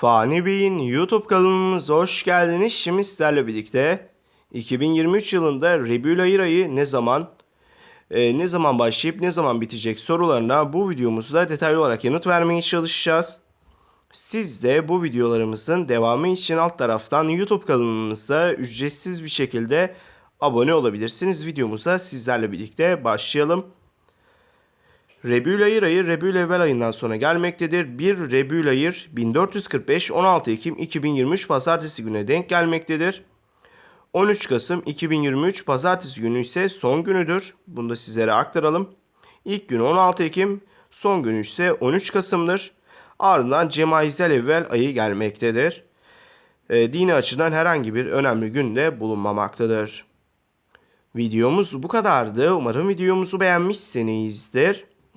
Fani Bey'in YouTube kanalımıza hoş geldiniz. Şimdi sizlerle birlikte 2023 yılında Rebül ayır ayı ne zaman e, ne zaman başlayıp ne zaman bitecek sorularına bu videomuzda detaylı olarak yanıt vermeye çalışacağız. Siz de bu videolarımızın devamı için alt taraftan YouTube kanalımıza ücretsiz bir şekilde abone olabilirsiniz. Videomuza sizlerle birlikte başlayalım. Rebül ayır ayı Rebül evvel ayından sonra gelmektedir. 1 Rebül ayır 1445 16 Ekim 2023 pazartesi güne denk gelmektedir. 13 Kasım 2023 pazartesi günü ise son günüdür. Bunu da sizlere aktaralım. İlk gün 16 Ekim, son günü ise 13 Kasım'dır. Ardından Cemaizler evvel ayı gelmektedir. E, dini açıdan herhangi bir önemli günde bulunmamaktadır. Videomuz bu kadardı. Umarım videomuzu beğenmişsinizdir.